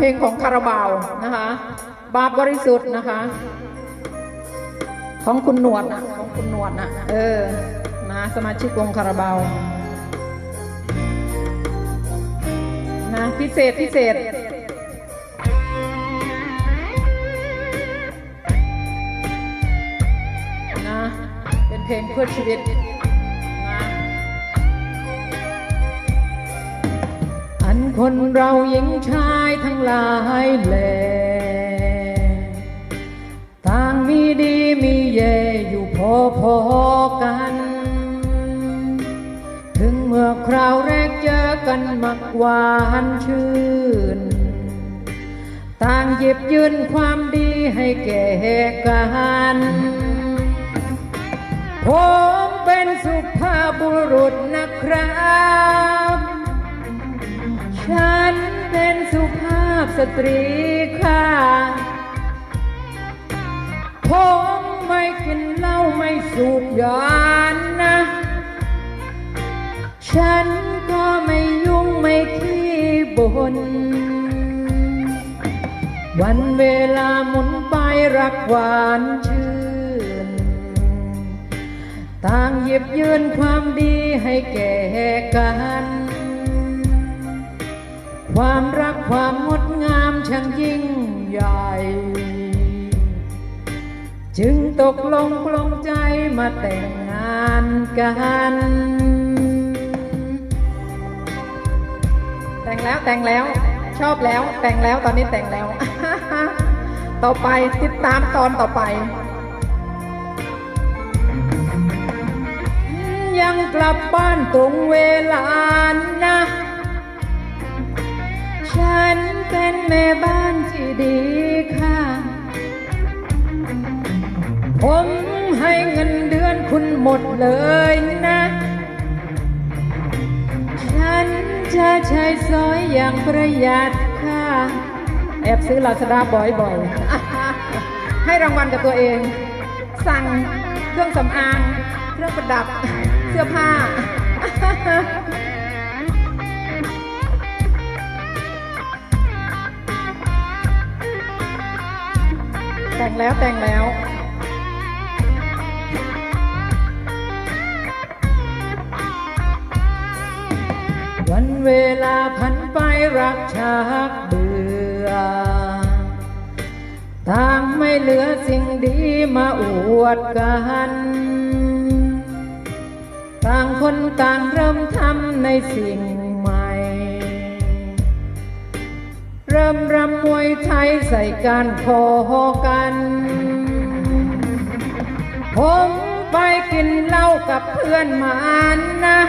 เพลงของคาราบาวนะคะ บาปบริสุทธิ์นะคะ ของคุณหนวดนะของคุณหนวดนะเออนะสมาชิกวงคาราบาวนะพิเศษพิเศษนะเป็นเพลงเพื่อชีวิต คนเราหญิงชายทั้งหลายแหลต่างมีดีมีแย่อยู่พอพอกัน ถึงเมื่อคราวแรกเจอกันมักหวานชื่น ต่างหยิบยืนความดีให้แก่กันผมเป็นสุภาพบุรุษนะครับ สตรีค่ะผมไม่กินเหล้าไม่สูบยานะฉันก็ไม่ยุ่งไม่ขี้บ่นวันเวลาหมุนไปรักหวานชื่น ต่างหยิบยืนความดีให้แก่กัน ความรักความงดง ช่างยิ่งใหญ่ จึงตกลงปลงใจมาแต่งงานกัน แต่งแล้วแต่งแล้วชอบแล้วแต่งแล้วตอนนี้แต่งแล้ว ต่อไปติดตามตอนต่อไป ยังกลับบ้านตรงเวลานะ แม่บ้านที่ดีค่ะ ผมให้เงินเดือนคุณหมดเลยนะ ฉันจะใช้ซอยอย่างประหยัดค่ะ แอบซื้อลาซาด้าบ่อยๆ ให้รางวัลกับตัวเอง สั่งเครื่องสำอาง เครื่องประดับ เสื้อผ้า แต่งแล้วแต่งแล้ววันเวลาพันไปรักชักเบื่อต่างไม่เหลือสิ่งดีมาอวดกัน ต่างคนต่างเริ่มทำในสิ่ง ริ่มรำมวยไทยใส่การคอกัน ผมไปกินเหล้ากับเพื่อนมานนะ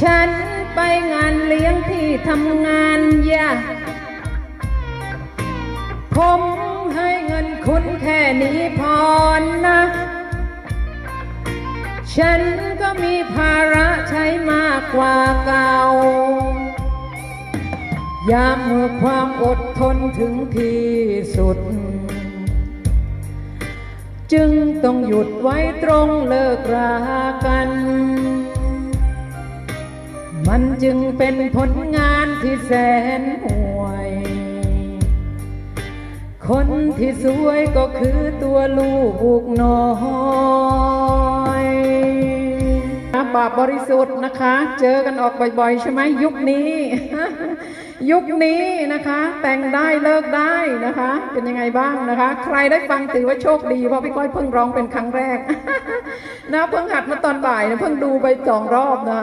ฉันไปงานเลี้ยงที่ทำงานยาผมให้เงินคุณแค่นี้พอนะ ฉันก็มีภาระใช้มากกว่าเก่า ยามเมื่อความอดทนถึงที่สุด จึงต้องหยุดไว้ตรงเลิกรากัน มันจึงเป็นผลงานที่แสนห่วย คนที่สวยก็คือตัวลูกน้อยบาปบริสุทธิ์นะคะ เจอกันออกบ่อยๆ ใช่ไหมยุคนี้ ยุคนี้นะคะแต่งได้เลิกได้นะคะ เป็นยังไงบ้างนะคะ ใครได้ฟังถือว่าโชคดีเพราะพี่ก้อยเพิ่งร้องเป็นครั้งแรกนะเพิ่งหัดมาตอนบ่ายนะเพิ่งดูไปสองรอบนะคะ